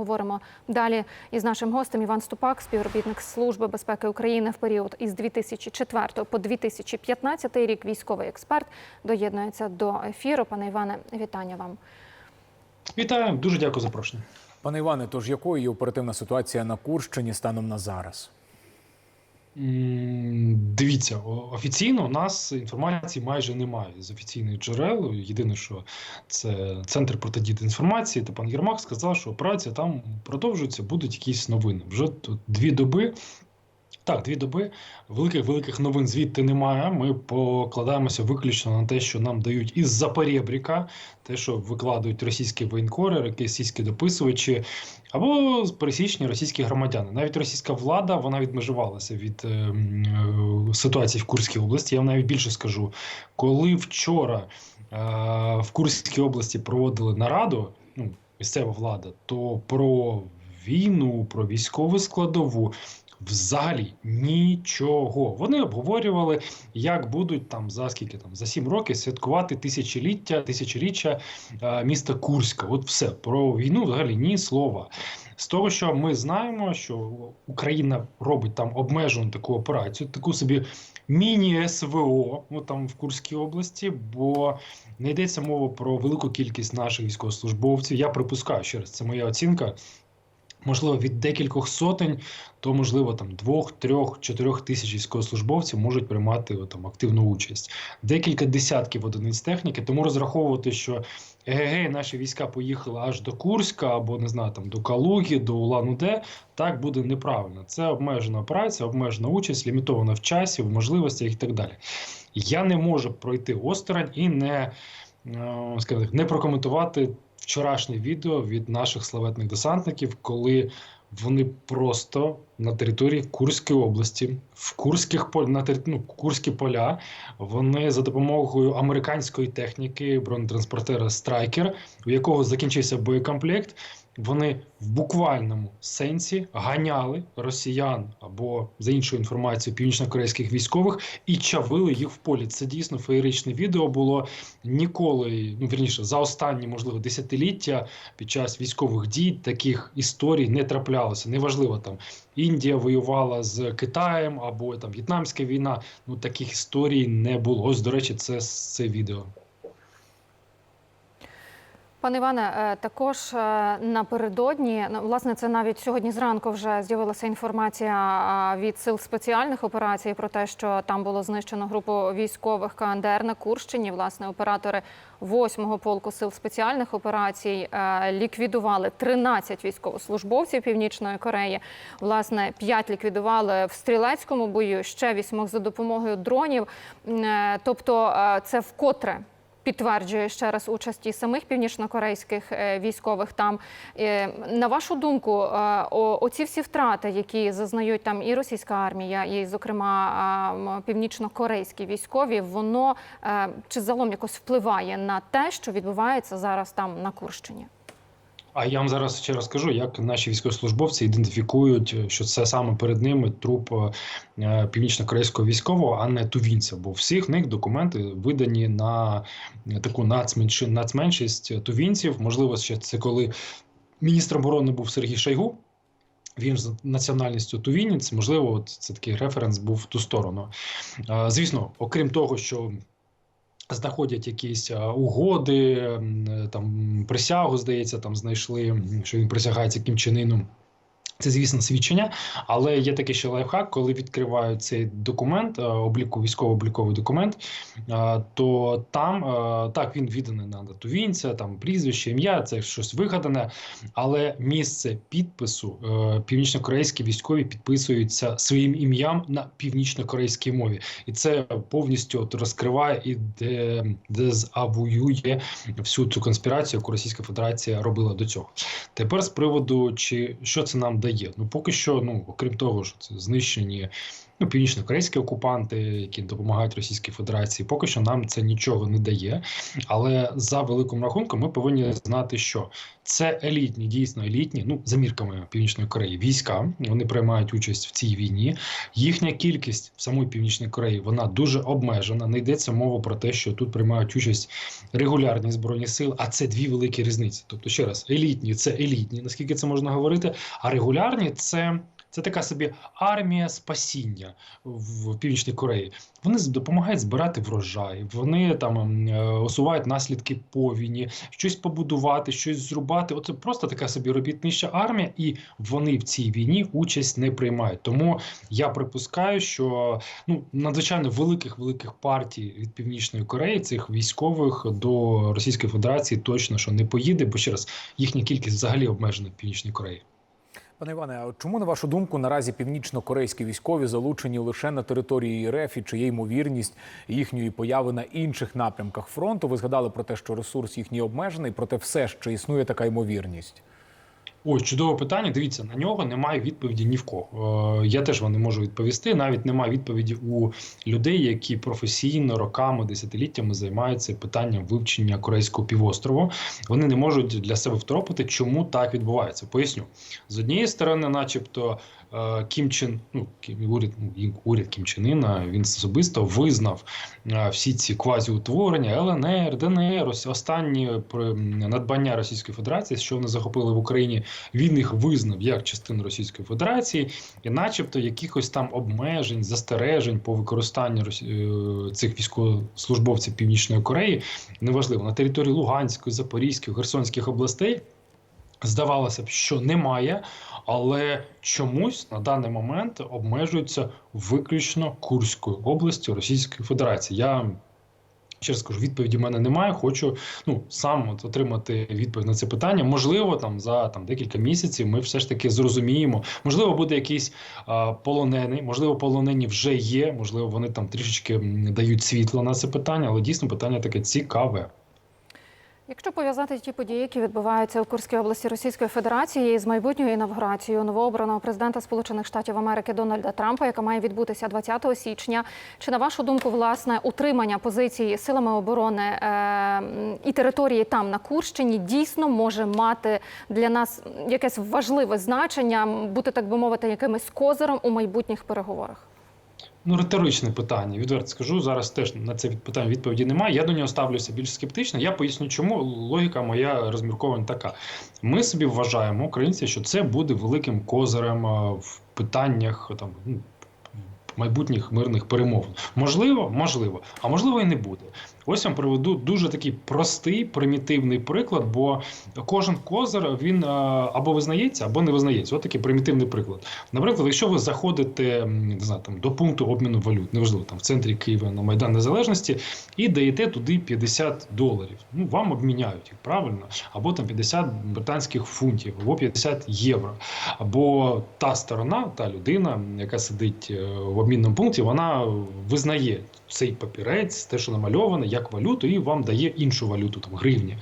поговоримо далі із нашим гостем Іван Ступак, співробітник Служби безпеки України в період із 2004 по 2015 рік. Військовий експерт доєднується до ефіру. Пане Іване, вітання вам. Вітаю, дуже дякую за запрошення. Пане Іване, тож якою є оперативна ситуація на Курщині станом на зараз? Дивіться, офіційно у нас інформації майже немає з офіційних джерел. Єдине, що це центр протидії інформації, та пан Єрмак сказав, що операція там продовжується, будуть якісь новини. Вже тут дві доби. Так, дві доби великих великих новин звідти немає. Ми покладаємося виключно на те, що нам дають із Запорєбріка, те, що викладають російські воєнкори, російські дописувачі, або пересічні російські громадяни. Навіть російська влада вона відмежувалася від е, е, ситуації в Курській області. Я вам навіть більше скажу, коли вчора е, в Курській області проводили нараду, ну місцева влада, то про війну, про військову складову. Взагалі нічого. Вони обговорювали, як будуть там за скільки там за сім років святкувати тисячоліття, тисячоріччя е, міста Курська. От все про війну взагалі ні слова. З того, що ми знаємо, що Україна робить там обмежену таку операцію, таку собі міні-СВО, ну там в Курській області, бо не йдеться мова про велику кількість наших військовослужбовців. Я припускаю ще раз, це моя оцінка. Можливо, від декількох сотень, то можливо там двох, трьох, чотирьох тисяч військовослужбовців можуть приймати там активну участь. Декілька десятків одиниць техніки. Тому розраховувати, що егегей, наші війська поїхали аж до Курська або не знаю, там до Калуги, до Улан-Удэ, так буде неправильно. Це обмежена операція, обмежена участь, лімітована в часі, в можливостях і так далі. Я не можу пройти осторонь і не, е, скажімо так, не прокоментувати вчорашнє відео від наших славетних десантників, коли вони просто на території Курської області, в Курських на тери- ну, Курські поля, вони за допомогою американської техніки бронетранспортера Страйкер, у якого закінчився боєкомплект, вони в буквальному сенсі ганяли росіян або за іншою інформацією північно-корейських військових і чавили їх в полі. Це дійсно феєричне відео було ніколи, ну вірніше, за останні, можливо, десятиліття під час військових дій таких історій не траплялося. Неважливо там Індія воювала з Китаєм або там В'єтнамська війна. Ну таких історій не було. Ось, до речі, це це відео. Пане Іване, е, також е, напередодні, власне, це навіть сьогодні зранку вже з'явилася інформація від сил спеціальних операцій про те, що там було знищено групу військових КНДР на Курщині. Власне, оператори 8-го полку сил спеціальних операцій е, ліквідували 13 військовослужбовців Північної Кореї. Власне, 5 ліквідували в стрілецькому бою, ще 8 за допомогою дронів. Тобто, це вкотре підтверджує ще раз участь і самих північнокорейських е, військових там. Е, На вашу думку, е, оці всі втрати, які зазнають там і російська армія, і, зокрема, північнокорейські військові, воно чи залом якось впливає на те, що відбувається зараз там на Курщині? А я вам зараз ще розкажу, як наші військовослужбовці ідентифікують, що це саме перед ними труп е, північно-корейського військового, а не тувінця. Бо всіх них документи видані на таку нацменшість тувінців. Можливо, ще це коли міністром оборони був Сергій Шойгу. Він з національністю тувінець, можливо, це такий референс був в ту сторону. Е, Звісно, окрім того, що знаходять якісь угоди, е, там присягу, здається, там знайшли, що він присягається Кім Чен. Це, звісно, свідчення, але є такий ще лайфхак, коли відкривають цей документ, е, обліку, військово-обліковий документ, е, то там е, так він відданий на тувінця, там прізвище, ім'я, це щось вигадане, але місце підпису північно-корейські військові підписуються своїм ім'ям на північно-корейській мові, і це повністю от розкриває і де, дезавуює всю цю конспірацію, яку Російська Федерація робила до цього. Тепер з приводу, чи що це нам дає? Ну поки що, ну окрім того, що це знищені ну, північно-корейські окупанти, які допомагають Російській Федерації. Поки що нам це нічого не дає. Але за великим рахунком ми повинні знати, що це елітні, дійсно елітні, ну за мірками Північної Кореї, війська. Вони приймають участь в цій війні. Їхня кількість в самої Північної Кореї вона дуже обмежена. Не йдеться мова про те, що тут приймають участь регулярні збройні сили. А це дві великі різниці. Тобто, ще раз, елітні це елітні, наскільки це можна говорити. А регулярні це. Це така собі армія спасіння в Північній Кореї. Вони допомагають збирати врожай, вони там ем, е, усувають наслідки повіні, щось побудувати, щось зрубати. Оце просто така собі робітнича армія, і вони в цій війні участь не приймають. Тому я припускаю, що ну надзвичайно великих великих партій від Північної Кореї цих військових до Російської Федерації точно що не поїде, бо ще раз їхня кількість взагалі обмежена в Північній Кореї. Пане Іване, а чому на вашу думку наразі північно-корейські військові залучені лише на території РФ і чи є ймовірність їхньої появи на інших напрямках фронту? Ви згадали про те, що ресурс їхній обмежений, проте все ще існує така ймовірність. Ось чудове питання. Дивіться, на нього немає відповіді ні в кого. Е, я теж вам не можу відповісти. Навіть немає відповіді у людей, які професійно роками, десятиліттями займаються питанням вивчення корейського півострову. Вони не можуть для себе второпити, чому так відбувається. Поясню з однієї сторони, начебто. е, Кім Чен, ну уряд, ну, уряд Кім Чен Іна, він особисто визнав е, всі ці квазіутворення ЛНР, ДНР, ось останні надбання Російської Федерації, що вони захопили в Україні, він їх визнав як частину Російської Федерації, і, начебто, якихось там обмежень, застережень по використанню е, цих військовослужбовців Північної Кореї неважливо на території Луганської, Запорізької, Херсонських областей. Здавалося б, що немає, але чомусь на даний момент обмежуються виключно Курською областю Російської Федерації. Я ще раз скажу, відповіді в мене немає. Хочу ну сам от отримати відповідь на це питання. Можливо, там за там декілька місяців ми все ж таки зрозуміємо. Можливо, буде якийсь а, полонений, можливо, полонені вже є. Можливо, вони там трішечки дають світло на це питання, але дійсно питання таке цікаве. Якщо пов'язати ті події, які відбуваються у Курській області Російської Федерації з майбутньою інавгурацією новообраного президента Сполучених Штатів Америки Дональда Трампа, яка має відбутися 20 січня, чи на вашу думку, власне, утримання позиції силами оборони е, і території там на Курщині дійсно може мати для нас якесь важливе значення, бути так би мовити, якимось козиром у майбутніх переговорах? Ну, риторичне питання. Відверто скажу. Зараз теж на це питання відповіді немає. Я до нього ставлюся більш скептично. Я поясню, чому логіка моя розміркована така. Ми собі вважаємо, українці, що це буде великим козирем в питаннях там. Майбутніх мирних перемовин. Можливо, можливо, а можливо і не буде. Ось вам приведу дуже такий простий, примітивний приклад, бо кожен козир він або визнається, або не визнається. Ось такий примітивний приклад. Наприклад, якщо ви заходите не знаю, там, до пункту обміну валют, неважливо там в центрі Києва на Майдан Незалежності, і даєте туди 50 доларів. Ну вам обміняють їх правильно, або там 50 британських фунтів, або 50 євро. Або та сторона, та людина, яка сидить е, в обмінному пункті, вона визнає цей папірець, те, що намальоване, як валюту, і вам дає іншу валюту, там гривні.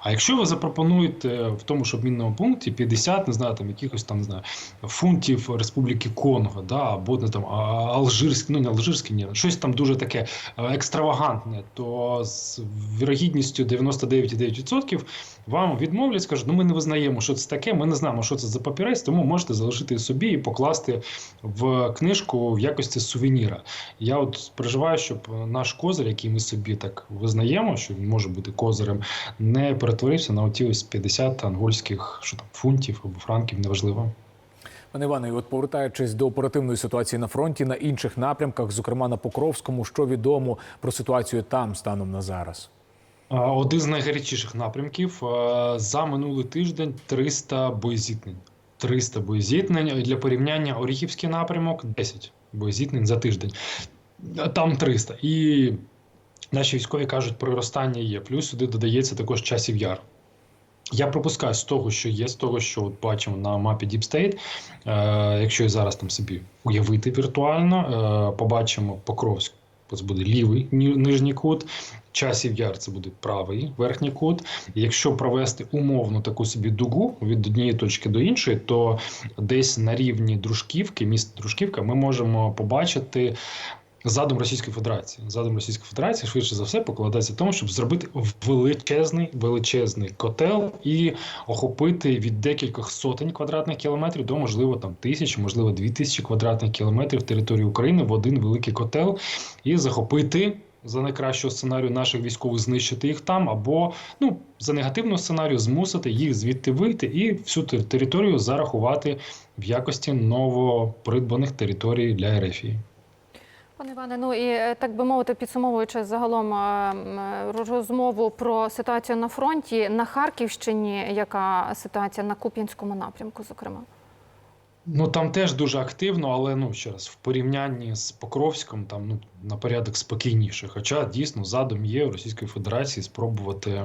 А якщо ви запропонуєте в тому ж обмінному пункті 50, не знаю, там якихось там не знаю, фунтів Республіки Конго, да, або не там алжирські, ну не алжирські, ні, щось там дуже таке е, екстравагантне, то з вірогідністю 99,9% вам відмовлять, скажуть, ну ми не визнаємо, що це таке, ми не знаємо, що це за папірець, тому можете залишити собі і покласти в книжку в якості сувеніра. Я от переживаю, щоб наш козир, який ми собі так визнаємо, що він може бути козирем, не перетворився на оті ось 50 ангольських що там, фунтів або франків, неважливо. Пане Іване, і от повертаючись до оперативної ситуації на фронті на інших напрямках, зокрема на Покровському, що відомо про ситуацію там станом на зараз? А, Один з найгарячіших напрямків за минулий тиждень 300 боєзіткнень. 300 боєзіткнень для порівняння Оріхівський напрямок 10 боєзіткнень за тиждень. Там 300. І наші військові кажуть, приростання є. Плюс сюди додається також часів яр. Я пропускаю з того, що є, з того, що от бачимо на мапі Deep State, е, якщо і зараз там собі уявити віртуально, е, побачимо Покровськ Це буде лівий нижній кут, часів яр це буде правий верхній кут. Якщо провести умовну таку собі дугу від однієї точки до іншої, то десь на рівні Дружківки, міста Дружківка, ми можемо побачити. Задум Російської Федерації. Задум Російської Федерації швидше за все покладається в тому, щоб зробити величезний величезний котел і охопити від декількох сотень квадратних кілометрів до можливо там тисяч, можливо, дві тисячі квадратних кілометрів території України в один великий котел і захопити. За найкращого сценарію наших військових знищити їх там, або ну за негативного сценарію змусити їх звідти вийти і всю територію зарахувати в якості новопридбаних територій для Ерефії. Пане Іване, ну і е, так би мовити, підсумовуючи загалом е, е, розмову про ситуацію на фронті на Харківщині, яка ситуація на Куп'янському напрямку, зокрема. Ну там теж дуже активно, але ну ще раз в порівнянні з Покровськом, там ну на порядок спокійніше. Хоча дійсно задум є Російської Федерації спробувати е,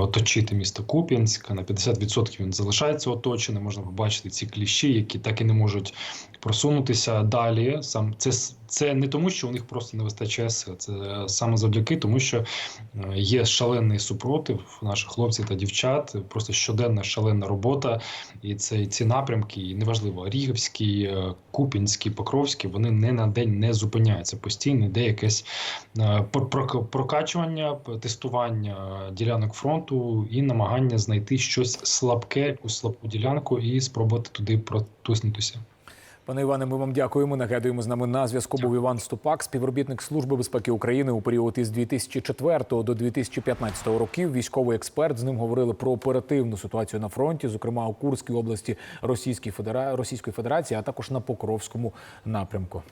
оточити місто Куп'янська. На 50% він залишається оточеним. Можна побачити ці кліщі, які так і не можуть просунутися далі. Сам це це не тому, що у них просто не вистачає сил. Це саме завдяки тому, що е, є шалений супротив наших хлопців та дівчат. Просто щоденна шалена робота. І це і ці напрямки, і неважливо, Рігівський, е, Купінський, Покровський, вони не на день не зупиняються. Постійно йде якесь е, про- про- прокачування, тестування е, ділянок фронту і намагання знайти щось слабке, якусь слабку ділянку і спробувати туди протиснутися. Пане Іване, ми вам дякуємо. Нагадуємо, з нами на зв'язку був Іван Ступак, співробітник Служби безпеки України у період із 2004 до 2015 років. Військовий експерт з ним говорили про оперативну ситуацію на фронті, зокрема у Курській області Російської Федера... Російської Федерації, а також на Покровському напрямку.